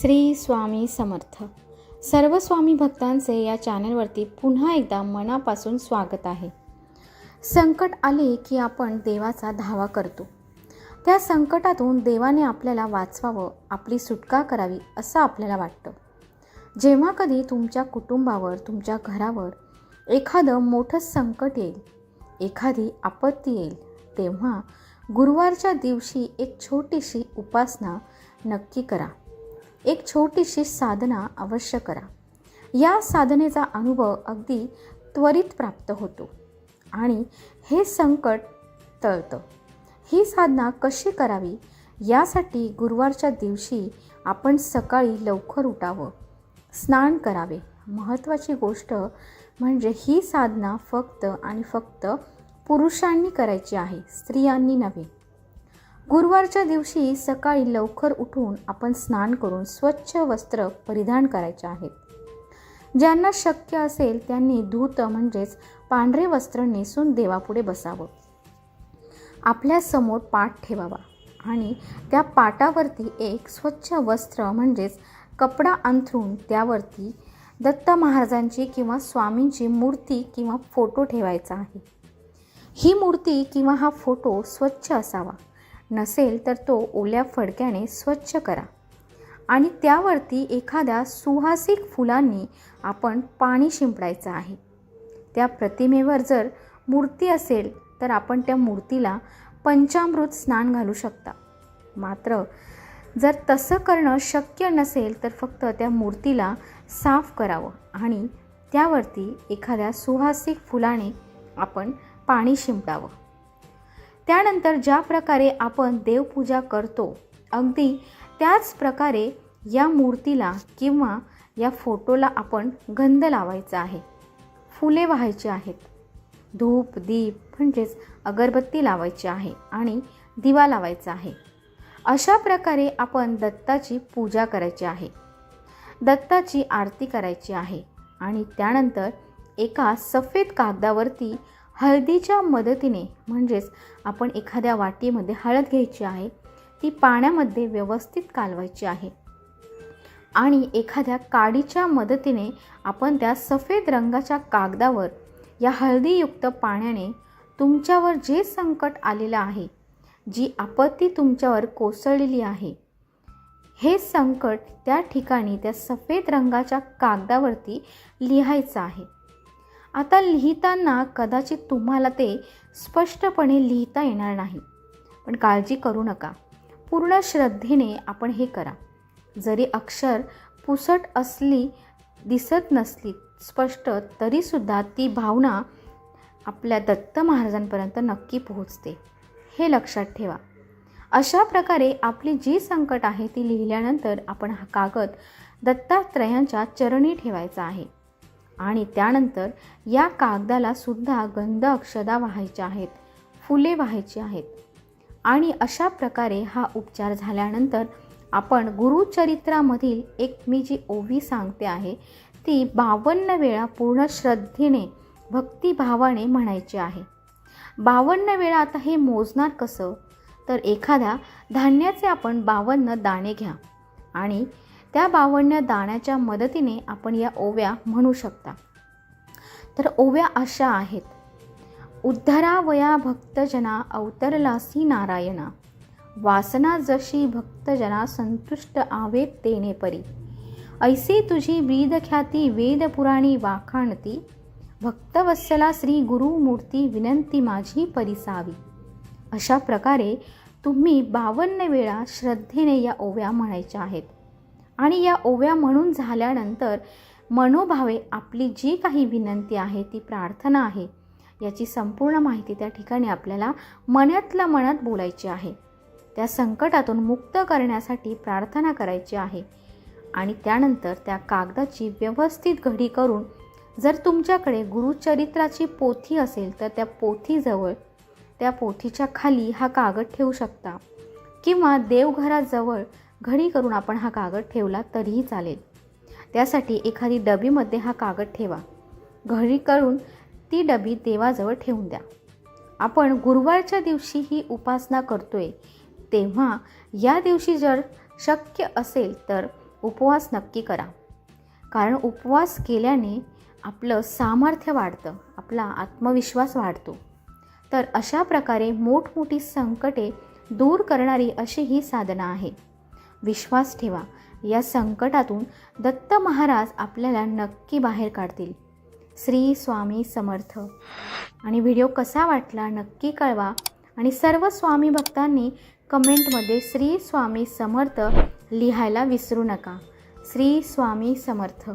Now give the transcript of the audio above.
श्री स्वामी समर्थ. सर्व स्वामी भक्तांचे या चॅनलवरती पुन्हा एकदा मनापासून स्वागत आहे. संकट आले की आपण देवाचा धावा करतो. त्या संकटातून देवाने आपल्याला वाचवावं आपली सुटका करावी असं आपल्याला वाटतं. जेव्हा कधी तुमच्या कुटुंबावर तुमच्या घरावर एखादं मोठं संकट येईल एखादी आपत्ती येईल तेव्हा गुरुवारच्या दिवशी एक छोटीशी उपासना नक्की करा. एक छोटीशी साधना अवश्य करा. या साधनेचा अनुभव अगदी त्वरित प्राप्त होतो आणि हे संकट टळतं. ही साधना कशी करावी यासाठी गुरुवारच्या दिवशी आपण सकाळी लवकर उठावं. स्नान करावे. महत्त्वाची गोष्ट म्हणजे ही साधना फक्त आणि फक्त पुरुषांनी करायची आहे स्त्रियांनी नव्हे. गुरुवारच्या दिवशी सकाळी लवकर उठून आपण स्नान करून स्वच्छ वस्त्र परिधान करायचे आहेत. ज्यांना शक्य असेल त्यांनी धूत म्हणजेच पांढरे वस्त्र नेसून देवापुढे बसावं. आपल्यासमोर पाठ ठेवावा आणि त्या पाटावरती एक स्वच्छ वस्त्र म्हणजेच कपडा अंथरून त्यावरती दत्त महाराजांची किंवा स्वामींची मूर्ती किंवा फोटो ठेवायचा आहे. ही मूर्ती किंवा हा फोटो स्वच्छ असावा. नसेल तर तो ओल्या फडक्याने स्वच्छ करा. आणि त्यावरती एखाद्या सुहासिक फुलांनी आपण पाणी शिंपडायचं आहे. त्या प्रतिमेवर जर मूर्ती असेल तर आपण त्या मूर्तीला पंचामृत स्नान घालू शकता. मात्र जर तसं करणं शक्य नसेल तर फक्त त्या मूर्तीला साफ करावं आणि त्यावरती एखाद्या सुहासिक फुलाने आपण पाणी शिंपडावं. त्यानंतर ज्या प्रकारे आपण देवपूजा करतो अगदी त्याच प्रकारे या मूर्तीला किंवा या फोटोला आपण गंध लावायचा आहे. फुले व्हायची आहेत. धूप दीप म्हणजेच अगरबत्ती लावायची आहे आणि दिवा लावायचा आहे. अशा प्रकारे आपण दत्ताची पूजा करायची आहे. दत्ताची आरती करायची आहे आणि त्यानंतर एका सफेद कागदावरती हळदीच्या मदतीने म्हणजेच आपण एखाद्या वाटीमध्ये हळद घ्यायची आहे ती पाण्यामध्ये व्यवस्थित कालवायची आहे. आणि एखाद्या काडीच्या मदतीने आपण त्या सफेद रंगाच्या कागदावर या हळदीयुक्त पाण्याने तुमच्यावर जे संकट आलेलं आहे जी आपत्ती तुमच्यावर कोसळलेली आहे हे संकट त्या ठिकाणी त्या सफेद रंगाच्या कागदावरती लिहायचं आहे. आता लिहिताना कदाचित तुम्हाला ते स्पष्टपणे लिहिता येणार नाही. पण काळजी करू नका. पूर्ण श्रद्धेने आपण हे करा. जरी अक्षर पुसट असली दिसत नसली स्पष्ट तरीसुद्धा ती भावना आपल्या दत्त महाराजांपर्यंत नक्की पोहोचते. हे लक्षात ठेवा. अशा प्रकारे आपली जी संकट आहे ती लिहिल्यानंतर आपण हा कागद दत्तात्रयांच्या चरणी ठेवायचा आहे. आणि त्यानंतर या कागदाला सुद्धा गंध अक्षदा व्हायच्या आहेत फुले व्हायची आहेत. आणि अशा प्रकारे हा उपचार झाल्यानंतर आपण गुरुचरित्रामधील एक मी जी ओवी सांगते आहे ती बावन्न वेळा पूर्ण श्रद्धेने भक्तिभावाने म्हणायची आहे. बावन्न वेळा आता हे मोजणार कसं? तर एखाद्या धान्याचे आपण बावन्न दाणे घ्या आणि त्या बावन्न दाण्याच्या मदतीने आपण या ओव्या म्हणू शकता. तर ओव्या अशा आहेत. उद्धरावया भक्तजना अवतरलासी नारायणा. वासना जशी भक्तजना संतुष्ट आवेत तेने परी. ऐसे तुझी वेदख्याती वेदपुराणी वाखाणती. भक्तवत्सला श्री गुरुमूर्ती विनंती माझी परिसावी. अशा प्रकारे तुम्ही बावन्न वेळा श्रद्धेने या ओव्या म्हणायच्या आहेत. आणि या ओव्या म्हणून झाल्यानंतर मनोभावे आपली जी काही विनंती आहे ती प्रार्थना आहे याची संपूर्ण माहिती त्या ठिकाणी आपल्याला मनातल्या मनात बोलायची आहे. त्या संकटातून मुक्त करण्यासाठी प्रार्थना करायची आहे आणि त्यानंतर त्या कागदाची व्यवस्थित घडी करून जर तुमच्याकडे गुरुचरित्राची पोथी असेल तर त्या पोथीजवळ त्या पोथीच्या खाली हा कागद ठेवू शकता किंवा देवघराजवळ घडी करून आपण हा कागद ठेवला तरीही चालेल. त्यासाठी एखादी डबीमध्ये हा कागद ठेवा. घडी करून ती डबी देवाजवळ ठेवून द्या. आपण गुरुवारच्या दिवशी ही उपासना करतोय. तेव्हा या दिवशी जर शक्य असेल तर उपवास नक्की करा. कारण उपवास केल्याने आपलं सामर्थ्य वाढतं आपला आत्मविश्वास वाढतो. तर अशा प्रकारे मोठमोठी संकटे दूर करणारी अशी ही साधना आहे. विश्वास ठेवा. या संकटातून दत्त महाराज आपल्याला नक्की बाहेर काढतील. श्री स्वामी समर्थ. आणि व्हिडिओ कसा वाटला नक्की कळवा. आणि सर्व स्वामी भक्तांनी कमेंटमध्ये श्री स्वामी समर्थ लिहायला विसरू नका. श्री स्वामी समर्थ.